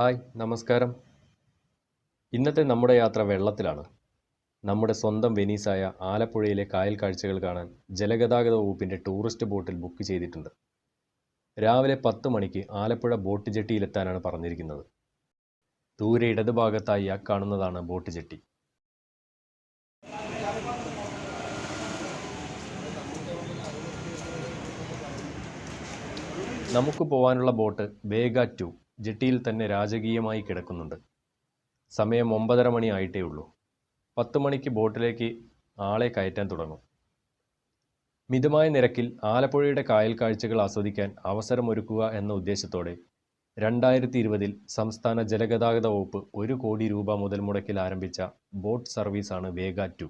Hi നമസ്കാരം. ഇന്നത്തെ നമ്മുടെ യാത്ര വെള്ളത്തിലാണ്. നമ്മുടെ സ്വന്തം വെനീസായ ആലപ്പുഴയിലെ കായൽ കാഴ്ചകൾ കാണാൻ ജലഗതാഗത വകുപ്പിന്റെ ടൂറിസ്റ്റ് ബോട്ടിൽ ബുക്ക് ചെയ്തിട്ടുണ്ട്. രാവിലെ പത്ത് മണിക്ക് ആലപ്പുഴ ബോട്ട് ജെട്ടിയിലെത്താനാണ് പറഞ്ഞിരിക്കുന്നത്. ദൂരെ ഇടതുഭാഗത്തായി ആ കാണുന്നതാണ് ബോട്ട് ജെട്ടി. നമുക്ക് പോകാനുള്ള ബോട്ട് വേഗ ടു ജെട്ടിയിൽ തന്നെ രാജകീയമായി കിടക്കുന്നുണ്ട്. സമയം ഒമ്പതര മണി ആയിട്ടേ ഉള്ളൂ. പത്ത് മണിക്ക് ബോട്ടിലേക്ക് ആളെ കയറ്റാൻ തുടങ്ങും. മിതമായ നിരക്കിൽ ആലപ്പുഴയുടെ കായൽ കാഴ്ചകൾ ആസ്വദിക്കാൻ അവസരമൊരുക്കുക എന്ന ഉദ്ദേശത്തോടെ രണ്ടായിരത്തി ഇരുപതിൽ സംസ്ഥാന ജലഗതാഗത വകുപ്പ് ഒരു കോടി രൂപ മുതൽ മുടക്കിൽ ആരംഭിച്ച ബോട്ട് സർവീസാണ് വേഗ ടു.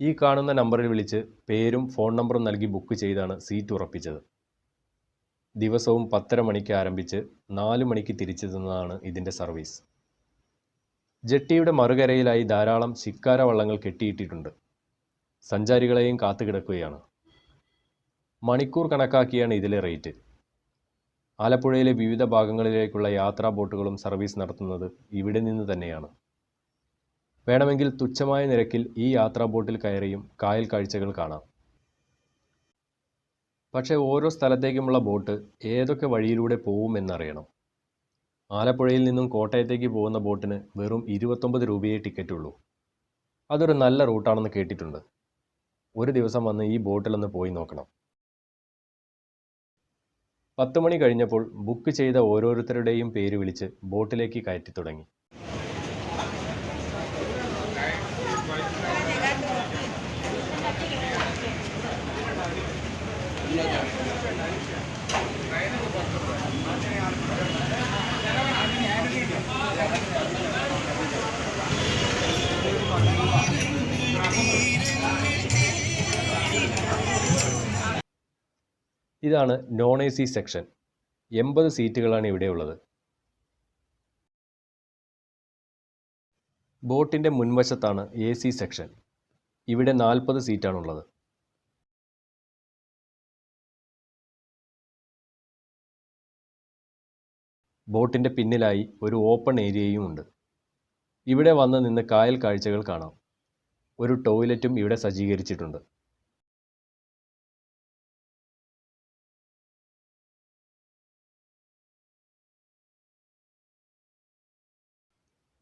ഈ കാണുന്ന നമ്പറിൽ വിളിച്ച് പേരും ഫോൺ നമ്പറും നൽകി ബുക്ക് ചെയ്താണ് സീറ്റ് ഉറപ്പിച്ചത്. ദിവസവും പത്തര മണിക്ക് ആരംഭിച്ച് നാല് മണിക്ക് തിരിച്ചെത്തുന്നതാണ് ഇതിന്റെ സർവീസ്. ജെട്ടിയുടെ മറുകരയിലായി ധാരാളം ശിക്കാര വള്ളങ്ങൾ കെട്ടിയിട്ടിട്ടുണ്ട്. സഞ്ചാരികളെയും കാത്തുകിടക്കുകയാണ് മണിക്കൂർ കണക്കാക്കിയാണ് ഇതിലെ റേറ്റ്. ആലപ്പുഴയിലെ വിവിധ ഭാഗങ്ങളിലേക്കുള്ള യാത്രാ ബോട്ടുകളും സർവീസ് നടത്തുന്നത് ഇവിടെ നിന്ന് തന്നെയാണ്. വേണമെങ്കിൽ തുച്ഛമായ നിരക്കിൽ ഈ യാത്രാ ബോട്ടിൽ കയറിയും കായൽ കാഴ്ചകൾ കാണാം. പക്ഷേ ഓരോ സ്ഥലത്തേക്കുമുള്ള ബോട്ട് ഏതൊക്കെ വഴിയിലൂടെ പോകുമെന്നറിയണം ആലപ്പുഴയിൽ നിന്നും കോട്ടയത്തേക്ക് പോകുന്ന ബോട്ടിന് വെറും ഇരുപത്തൊമ്പത് രൂപയേ ടിക്കറ്റുള്ളൂ. അതൊരു നല്ല റൂട്ടാണെന്ന് കേട്ടിട്ടുണ്ട്. ഒരു ദിവസം വന്ന് ഈ ബോട്ടിലൊന്ന് പോയി നോക്കണം. പത്ത് മണി കഴിഞ്ഞപ്പോൾ ബുക്ക് ചെയ്ത ഓരോരുത്തരുടെയും പേര് വിളിച്ച് ബോട്ടിലേക്ക് കയറ്റി തുടങ്ങി. ഇതാണ് നോൺ എ സി സെക്ഷൻ. എൺപത് സീറ്റുകളാണ് ഇവിടെ ഉള്ളത്. ബോട്ടിന്റെ മുൻവശത്താണ് എ സി സെക്ഷൻ. ഇവിടെ നാൽപ്പത് സീറ്റാണുള്ളത്. ബോട്ടിന്റെ പിന്നിലായി ഒരു ഓപ്പൺ ഏരിയയും ഉണ്ട്. ഇവിടെ വന്ന് നിന്ന് കായൽ കാഴ്ചകൾ കാണാം. ഒരു ടോയ്ലറ്റും ഇവിടെ സജ്ജീകരിച്ചിട്ടുണ്ട്.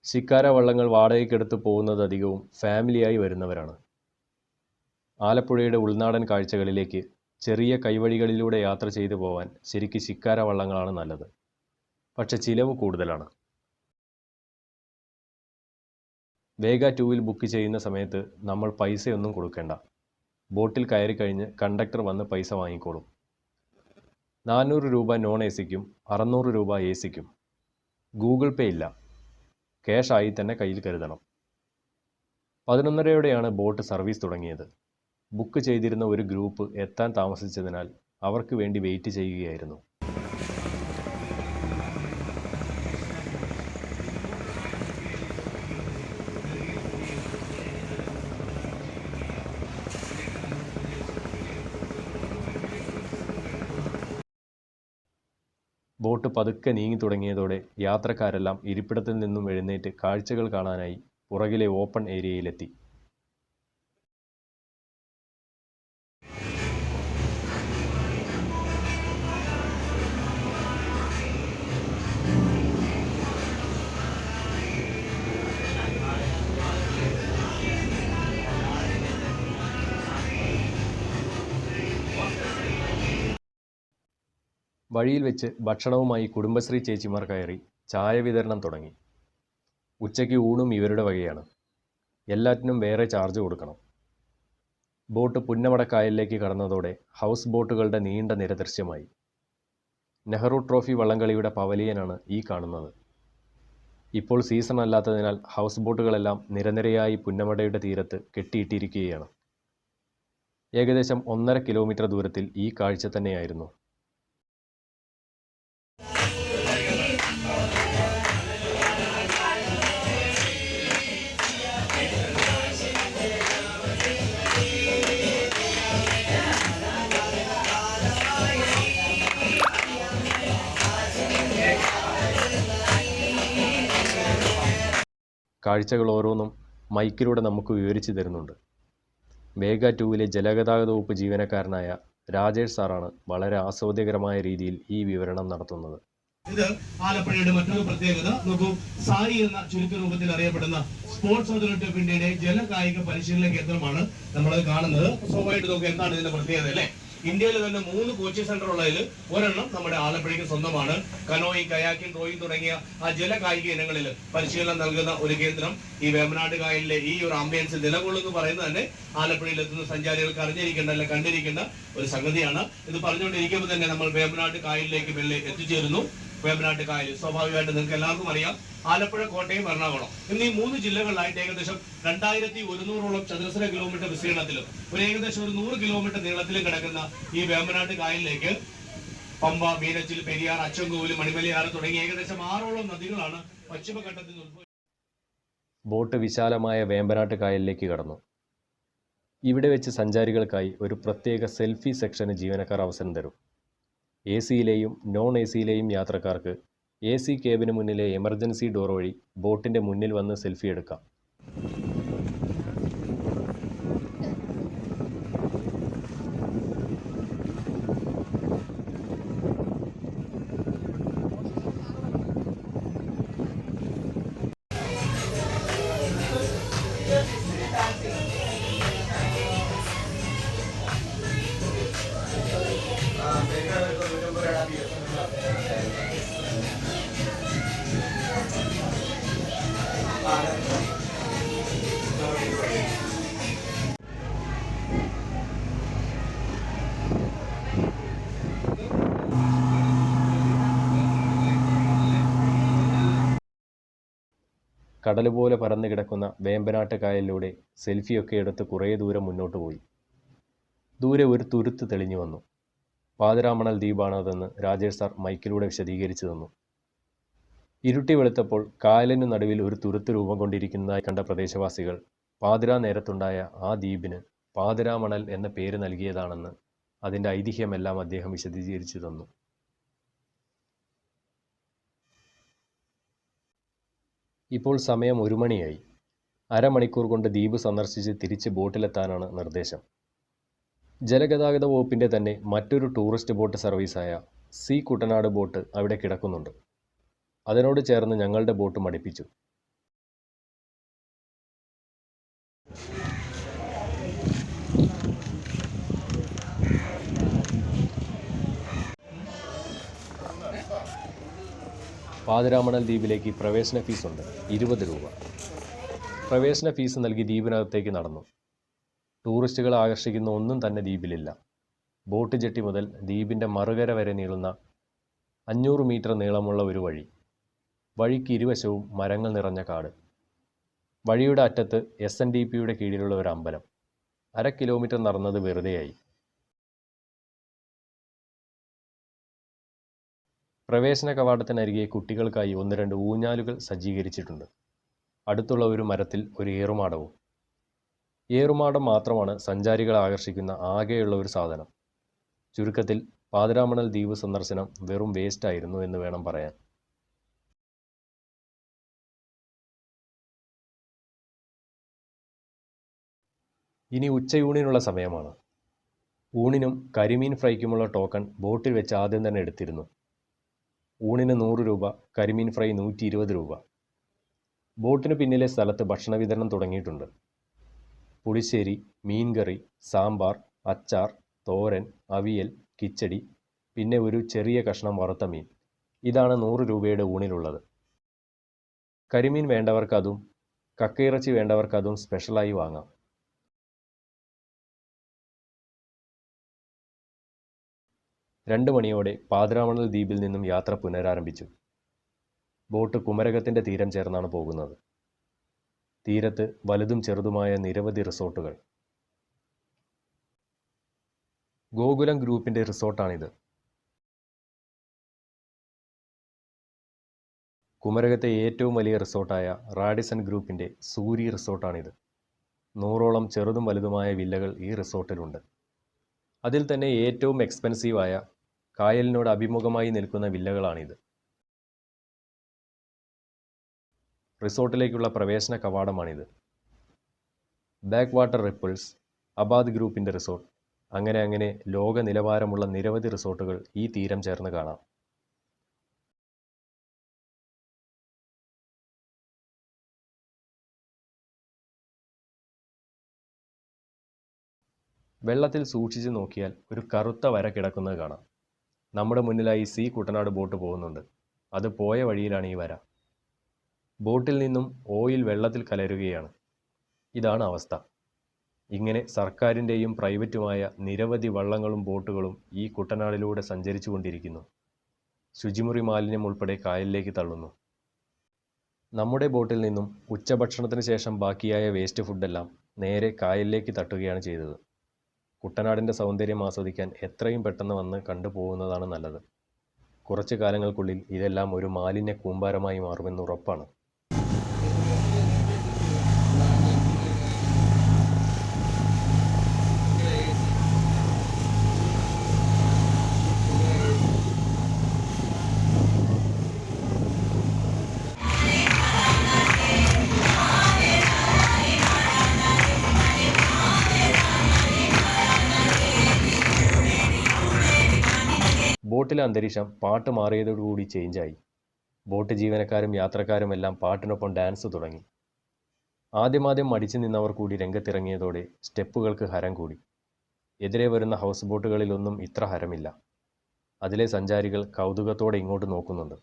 ശിക്കാര വള്ളങ്ങൾ വാടകയ്ക്കെടുത്ത് പോകുന്നത് അധികവും ഫാമിലിയായി വരുന്നവരാണ്. ആലപ്പുഴയുടെ ഉൾനാടൻ കാഴ്ചകളിലേക്ക് ചെറിയ കൈവഴികളിലൂടെ യാത്ര ചെയ്തു പോവാൻ ശരിക്ക് ശിക്കാര വള്ളങ്ങളാണ് നല്ലത്. പക്ഷെ ചിലവ് കൂടുതലാണ്. വേഗ ടൂവിൽ ബുക്ക് ചെയ്യുന്ന സമയത്ത് നമ്മൾ പൈസയൊന്നും കൊടുക്കേണ്ട. ബോട്ടിൽ കയറി കഴിഞ്ഞ് കണ്ടക്ടർ വന്ന് പൈസ വാങ്ങിക്കോളും. നാനൂറ് രൂപ നോൺ എ സിക്കും അറുന്നൂറ് രൂപ എ സിക്കും. ഗൂഗിൾ പേ ഇല്ല. ക്യാഷ് ആയി തന്നെ കയ്യിൽ കരുതണം. പതിനൊന്നരയോടെയാണ് ബോട്ട് സർവീസ് തുടങ്ങിയത്. ബുക്ക് ചെയ്തിരുന്ന ഒരു ഗ്രൂപ്പ് എത്താൻ താമസിച്ചതിനാൽ അവർക്ക് വേണ്ടി വെയിറ്റ് ചെയ്യുകയായിരുന്നു. ബോട്ട് പതുക്കെ നീങ്ങി തുടങ്ങിയതോടെ യാത്രക്കാരെല്ലാം ഇരിപ്പിടത്തിൽ നിന്നും എഴുന്നേറ്റ് കാഴ്ചകൾ കാണാനായി പുറകിലെ ഓപ്പൺ ഏരിയയിലെത്തി. വഴിയിൽ വെച്ച് ഭക്ഷണവുമായി കുടുംബശ്രീ ചേച്ചിമാർ കയറി ചായ വിതരണം തുടങ്ങി. ഉച്ചയ്ക്ക് ഊണും ഇവരുടെ വകയാണ്. എല്ലാറ്റിനും വേറെ ചാർജ് കൊടുക്കണം. ബോട്ട് പുന്നമടക്കായലിലേക്ക് കടന്നതോടെ ഹൗസ് ബോട്ടുകളുടെ നീണ്ട നിര ദൃശ്യമായി. നെഹ്റു ട്രോഫി വള്ളംകളിയുടെ പവലിയനാണ് ഈ കാണുന്നത്. ഇപ്പോൾ സീസൺ അല്ലാത്തതിനാൽ ഹൗസ് ബോട്ടുകളെല്ലാം നിരനിരയായി പുന്നമടയുടെ തീരത്ത് കെട്ടിയിട്ടിരിക്കുകയാണ്. ഏകദേശം ഒന്നര കിലോമീറ്റർ ദൂരത്തിൽ ഈ കാഴ്ച തന്നെയായിരുന്നു. കാഴ്ചകൾ ഓരോന്നും മൈക്കിലൂടെ നമുക്ക് വിവരിച്ചു തരുന്നുണ്ട്. വേഗ ടൂവിലെ ജലഗതാഗത വകുപ്പ് ജീവനക്കാരനായ രാജേഷ് സാറാണ് വളരെ ആസ്വാദ്യകരമായ രീതിയിൽ ഈ വിവരണം നടത്തുന്നത്. ഇത് ആലപ്പുഴയുടെ മറ്റൊരു പ്രത്യേകത. നോക്കൂ സായി എന്ന ചുരുക്ക രൂപത്തിൽ അറിയപ്പെടുന്ന സ്പോർട്സ് അതോറിറ്റി ഓഫ് ഇന്ത്യയുടെ ജലകായിക പരിശീലന കേന്ദ്രമാണ് നമ്മൾ കാണുന്നത്. സ്വാഭാവികമായിട്ട് നോക്കുക എന്താണ് ഇതിന്റെ പ്രത്യേകത അല്ലേ? ഇന്ത്യയിൽ തന്നെ മൂന്ന് കോച്ചിങ് സെന്റർ ഉള്ളതിൽ ഒരെണ്ണം നമ്മുടെ ആലപ്പുഴയ്ക്ക് സ്വന്തമാണ്. കനോയിങ് കയാക്കിംഗ് റോയിങ് തുടങ്ങിയ ആ ജല കായിക ഇനങ്ങളിൽ പരിശീലനം നൽകുന്ന ഒരു കേന്ദ്രം ഈ വേമ്പനാട് കായലിലെ ഈ ഒരു ആംബിയൻസിൽ നിലകൊള്ളുന്നു പറയുന്നത് തന്നെ ആലപ്പുഴയിൽ എത്തുന്ന സഞ്ചാരികൾക്ക് അറിഞ്ഞിരിക്കേണ്ട അല്ലെ കണ്ടിരിക്കേണ്ട ഒരു സംഗതിയാണ്. ഇത് പറഞ്ഞുകൊണ്ടിരിക്കുമ്പോൾ തന്നെ നമ്മൾ വേമ്പനാട് കായലിലേക്ക് വെള്ളി എത്തിച്ചേരുന്നു. വേമ്പനാട്ട് കായൽ സ്വാഭാവികമായിട്ട് നിങ്ങൾക്ക് എല്ലാവർക്കും അറിയാം. ആലപ്പുഴ കോട്ടയം എറണാകുളം എന്നീ മൂന്ന് ജില്ലകളിലായിട്ട് ഏകദേശം രണ്ടായിരത്തി ഒരുന്നൂറോളം ചതുരശ്ര കിലോമീറ്റർ വിസ്തീർണത്തിലും ഒരു ഏകദേശം ഒരു നൂറ് കിലോമീറ്റർ നീളത്തിലും കിടക്കുന്ന ഈ വേമ്പനാട്ട് കായലിലേക്ക് പമ്പ മീനച്ചിൽ പെരിയാർ അച്ചൻകോവിൽ മണിമലയാറ് തുടങ്ങിയ ഏകദേശം ആറോളം നദികളാണ് പശ്ചിമഘട്ടത്തിൽ ബോട്ട് വിശാലമായ വേമ്പനാട്ട് കായലിലേക്ക് കടന്നു. ഇവിടെ വെച്ച് സഞ്ചാരികൾക്കായി ഒരു പ്രത്യേക സെൽഫി സെക്ഷന് ജീവനക്കാർ അവസരം തരും. എ സിയിലെയും നോൺ എ സിയിലെയും യാത്രക്കാർക്ക് എ സി കേബിന് മുന്നിലെ എമർജൻസി ഡോർ വഴി ബോട്ടിന്റെ മുന്നിൽ വന്ന് സെൽഫി എടുക്കാം. കടൽ പോലെ പരന്നു കിടക്കുന്ന വേമ്പനാട്ട് കായലിലൂടെ സെൽഫിയൊക്കെ എടുത്ത് കുറേ ദൂരം മുന്നോട്ട് പോയി. ദൂരെ ഒരു തുരുത്ത് തെളിഞ്ഞു വന്നു. പാതിരാമണൽ ദ്വീപാണതെന്ന് രാജേഷ് സാർ മൈക്കിലൂടെ വിശദീകരിച്ചു തന്നു. ഇരുട്ടി വെളുത്തപ്പോൾ കായലിനു നടുവിൽ ഒരു തുരുത്ത് രൂപം കൊണ്ടിരിക്കുന്നതായി കണ്ട പ്രദേശവാസികൾ പാതിരാ നേരത്തുണ്ടായ ആ ദ്വീപിന് പാതിരാമണൽ എന്ന പേര് നൽകിയതാണെന്ന് അതിന്റെ ഐതിഹ്യമെല്ലാം അദ്ദേഹം വിശദീകരിച്ചു തന്നു. ഇപ്പോൾ സമയം ഒരു മണിയായി. അരമണിക്കൂർ കൊണ്ട് ദ്വീപ് സന്ദർശിച്ച് തിരിച്ച് ബോട്ടിലെത്താനാണ് നിർദ്ദേശം. ജലഗതാഗത വകുപ്പിന്റെ തന്നെ മറ്റൊരു ടൂറിസ്റ്റ് ബോട്ട് സർവീസായ സി കുട്ടനാട് ബോട്ട് അവിടെ കിടക്കുന്നുണ്ട്. അതിനോട് ചേർന്ന് ഞങ്ങളുടെ ബോട്ട് അടുപ്പിച്ചു പാതിരാമണൽ ദ്വീപിലേക്ക് പ്രവേശന ഫീസുണ്ട് ഇരുപത് രൂപ. പ്രവേശന ഫീസ് നൽകി ദ്വീപിനകത്തേക്ക് നടന്നു. ടൂറിസ്റ്റുകളെ ആകർഷിക്കുന്ന ഒന്നും തന്നെ ദ്വീപിലില്ല. ബോട്ട് ജെട്ടി മുതൽ ദ്വീപിന്റെ മറുകര വരെ നീളുന്ന അഞ്ഞൂറ് മീറ്റർ നീളമുള്ള ഒരു വഴി. വഴിക്ക് ഇരുവശവും മരങ്ങൾ നിറഞ്ഞ കാട്. വഴിയുടെ അറ്റത്ത് എസ് എൻ ഡി പിയുടെ കീഴിലുള്ള ഒരു അമ്പലം. അര കിലോമീറ്റർ നടന്നത് വെറുതെയായി. പ്രവേശന കവാടത്തിനരികെ കുട്ടികൾക്കായി ഒന്ന് രണ്ട് ഊഞ്ഞാലുകൾ സജ്ജീകരിച്ചിട്ടുണ്ട്. അടുത്തുള്ള ഒരു മരത്തിൽ ഒരു ഏറുമാടവും. ഏറുമാടം മാത്രമാണ് സഞ്ചാരികളെ ആകർഷിക്കുന്ന ആകെയുള്ള ഒരു സാധനം. ചുരുക്കത്തിൽ പാതിരാമണൽ ദ്വീപ് സന്ദർശനം വെറും വേസ്റ്റ് ആയിരുന്നു എന്ന് വേണം പറയാൻ. ഇനി ഉച്ചയൂണിനുള്ള സമയമാണ്. ഊണിനും കരിമീൻ ഫ്രൈക്കുമുള്ള ടോക്കൺ ബോട്ടിൽ വെച്ച് ആദ്യം തന്നെ എടുത്തിരുന്നു. ഊണിന് നൂറ് രൂപ കരിമീൻ ഫ്രൈ നൂറ്റി ഇരുപത് രൂപ. ബോട്ടിന് പിന്നിലെ സ്ഥലത്ത് ഭക്ഷണ വിതരണം തുടങ്ങിയിട്ടുണ്ട്. പുളിശ്ശേരി മീൻകറി സാമ്പാർ അച്ചാർ തോരൻ അവിയൽ കിച്ചടി പിന്നെ ഒരു ചെറിയ കഷ്ണം വറുത്ത മീൻ. ഇതാണ് നൂറ് രൂപയുടെ ഊണിലുള്ളത്. കരിമീൻ വേണ്ടവർക്കതും കക്കയിറച്ചി വേണ്ടവർക്കതും സ്പെഷ്യലായി വാങ്ങാം. രണ്ട് മണിയോടെ പാതിരാമണൽ ദ്വീപിൽ നിന്നും യാത്ര പുനരാരംഭിച്ചു. ബോട്ട് കുമരകത്തിന്റെ തീരം ചേർന്നാണ് പോകുന്നത്. തീരത്ത് വലുതും ചെറുതുമായ നിരവധി റിസോർട്ടുകൾ. ഗോകുലം ഗ്രൂപ്പിന്റെ റിസോർട്ടാണിത്. കുമരകത്തെ ഏറ്റവും വലിയ റിസോർട്ടായ റാഡിസൺ ഗ്രൂപ്പിന്റെ സൂരി റിസോർട്ടാണിത്. നൂറോളം ചെറുതും വലുതുമായ വില്ലകൾ ഈ റിസോർട്ടിലുണ്ട്. അതിൽ തന്നെ ഏറ്റവും എക്സ്പെൻസീവായ കായലിനോട് അഭിമുഖമായി നിൽക്കുന്ന വില്ലകളാണിത്. റിസോർട്ടിലേക്കുള്ള പ്രവേശന കവാടമാണിത്. ബാക്ക് വാട്ടർ റിപ്പിൾസ് അബാദ് ഗ്രൂപ്പിന്റെ റിസോർട്ട്. അങ്ങനെ അങ്ങനെ ലോക നിലവാരമുള്ള നിരവധി റിസോർട്ടുകൾ ഈ തീരം ചേർന്ന് കാണാം. വെള്ളത്തിൽ സൂക്ഷിച്ചു നോക്കിയാൽ ഒരു കറുത്ത വര കിടക്കുന്നത് കാണാം. നമ്മുടെ മുന്നിലായി സി കുട്ടനാട് ബോട്ട് പോകുന്നുണ്ട്. അത് പോയ വഴിയിലാണ് ഈ വര. ബോട്ടിൽ നിന്നും ഓയിൽ വെള്ളത്തിൽ കലരുകയാണ്. ഇതാണ് അവസ്ഥ. ഇങ്ങനെ സർക്കാരിന്റെയും പ്രൈവറ്റുമായ നിരവധി വള്ളങ്ങളും ബോട്ടുകളും ഈ കുട്ടനാടിലൂടെ സഞ്ചരിച്ചു കൊണ്ടിരിക്കുന്നു ശുചിമുറി മാലിന്യം ഉൾപ്പെടെ കായലിലേക്ക് തള്ളുന്നു. നമ്മുടെ ബോട്ടിൽ നിന്നും ഉച്ചഭക്ഷണത്തിന് ശേഷം ബാക്കിയായ വേസ്റ്റ് ഫുഡെല്ലാം നേരെ കായലിലേക്ക് തട്ടുകയാണ് ചെയ്തത്. കുട്ടനാടിന്റെ സൗന്ദര്യം ആസ്വദിക്കാൻ എത്രയും പെട്ടെന്ന് വന്ന് കണ്ടുപോകുന്നതാണ് നല്ലത്. കുറച്ച് കാലങ്ങൾക്കുള്ളിൽ ഇതെല്ലാം ഒരു മാലിന്യ കൂമ്പാരമായി മാറുമെന്ന് ഉറപ്പാണ്. ബോട്ടിലെ അന്തരീക്ഷം പാട്ട് മാറിയതോടുകൂടി ചേഞ്ചായി ബോട്ട് ജീവനക്കാരും യാത്രക്കാരും എല്ലാം പാട്ടിനൊപ്പം ഡാൻസ് തുടങ്ങി. ആദ്യമാദ്യം മടിച്ചു നിന്നവർ കൂടി രംഗത്തിറങ്ങിയതോടെ സ്റ്റെപ്പുകൾക്ക് ഹരം കൂടി. എതിരെ വരുന്ന ഹൗസ് ബോട്ടുകളിലൊന്നും ഇത്ര ഹരമില്ല. അതിലെ സഞ്ചാരികൾ കൗതുകത്തോടെ ഇങ്ങോട്ട് നോക്കുന്നുണ്ട്.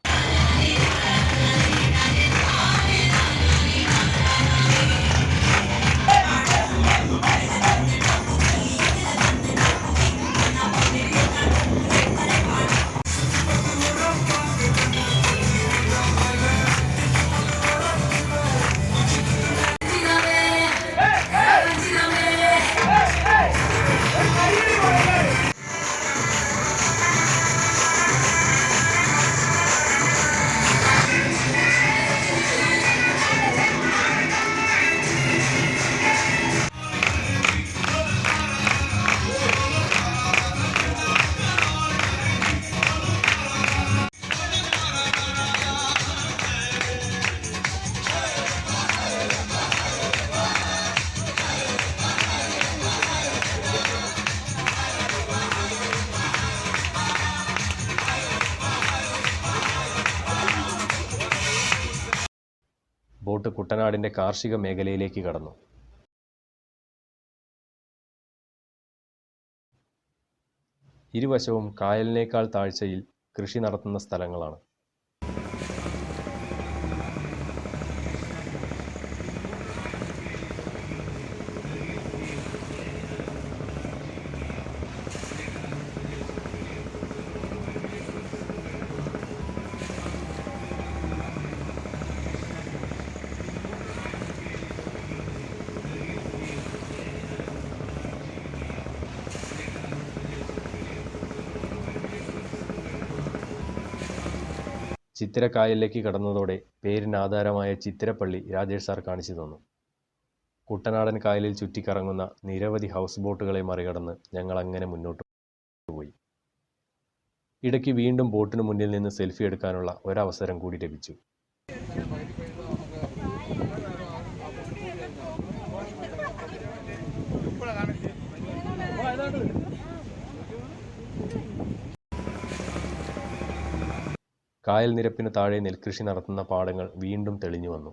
കുട്ടനാടിന്റെ കാർഷിക മേഖലയിലേക്ക് കടന്നു. ഇരുവശവും കായലിനേക്കാൾ താഴ്ചയിൽ കൃഷി നടത്തുന്ന സ്ഥലങ്ങളാണ്. ചിത്തിരക്കായലിലേക്ക് കടന്നതോടെ പേരിന് ആധാരമായ ചിത്തിരപ്പള്ളി രാജേഷ് സാർ കാണിച്ചു തന്നു. കുട്ടനാടൻ കായലിൽ ചുറ്റിക്കറങ്ങുന്ന നിരവധി ഹൗസ് ബോട്ടുകളെ മറികടന്ന് ഞങ്ങൾ അങ്ങനെ മുന്നോട്ട് പോയി. ഇടയ്ക്ക് വീണ്ടും ബോട്ടിന് മുന്നിൽ നിന്ന് സെൽഫി എടുക്കാനുള്ള ഒരവസരം കൂടി ലഭിച്ചു. കായൽ നിരപ്പിന് താഴെ നെൽകൃഷി നടത്തുന്ന പാടങ്ങൾ വീണ്ടും തെളിഞ്ഞു വന്നു.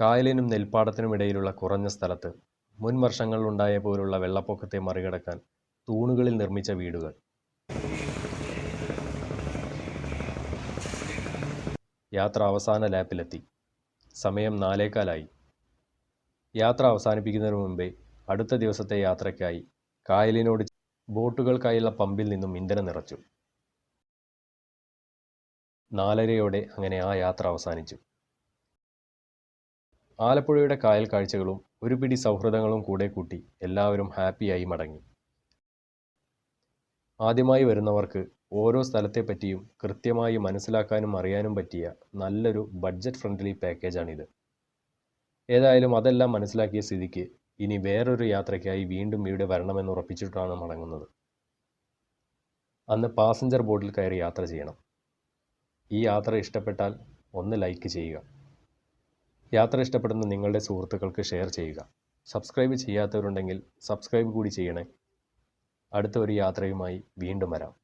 കായലിനും നെൽപ്പാടത്തിനും ഇടയിലുള്ള കുറഞ്ഞ സ്ഥലത്ത് മുൻ വർഷങ്ങളിലുണ്ടായ പോലുള്ള വെള്ളപ്പൊക്കത്തെ മറികടക്കാൻ തൂണുകളിൽ നിർമ്മിച്ച വീടുകൾ. യാത്ര അവസാന ലാപ്പിലെത്തി. സമയം നാലേക്കാലായി യാത്ര അവസാനിപ്പിക്കുന്നതിന് മുമ്പേ അടുത്ത ദിവസത്തെ യാത്രയ്ക്കായി കായലിനോട് ബോട്ടുകൾക്കായുള്ള പമ്പിൽ നിന്നും ഇന്ധനം നിറച്ചു. നാലരയോടെ അങ്ങനെ ആ യാത്ര അവസാനിച്ചു. ആലപ്പുഴയുടെ കായൽ കാഴ്ചകളും ഒരു പിടി സൗഹൃദങ്ങളും കൂടെ കൂട്ടി എല്ലാവരും ഹാപ്പിയായി മടങ്ങി. ആദ്യമായി വരുന്നവർക്ക് ഓരോ സ്ഥലത്തെപ്പറ്റിയും കൃത്യമായി മനസ്സിലാക്കാനും അറിയാനും പറ്റിയ നല്ലൊരു ബഡ്ജറ്റ് ഫ്രണ്ട്ലി പാക്കേജാണിത്. ഏതായാലും അതെല്ലാം മനസ്സിലാക്കിയ സ്ഥിതിക്ക് ഇനി വേറൊരു യാത്രയ്ക്കായി വീണ്ടും ഇവിടെ വരണമെന്ന് ഉറപ്പിച്ചിട്ടാണ് മടങ്ങുന്നത്. അന്ന് പാസഞ്ചർ ബോട്ടിൽ കയറി യാത്ര ചെയ്യണം. ഈ യാത്ര ഇഷ്ടപ്പെട്ടാൽ ഒന്ന് ലൈക്ക് ചെയ്യുക. യാത്ര ഇഷ്ടപ്പെടുന്ന നിങ്ങളുടെ സുഹൃത്തുക്കൾക്ക് ഷെയർ ചെയ്യുക. സബ്സ്ക്രൈബ് ചെയ്യാത്തവരുണ്ടെങ്കിൽ സബ്സ്ക്രൈബ് കൂടി ചെയ്യണേ. അടുത്ത ഒരു യാത്രയുമായി വീണ്ടും വരാം.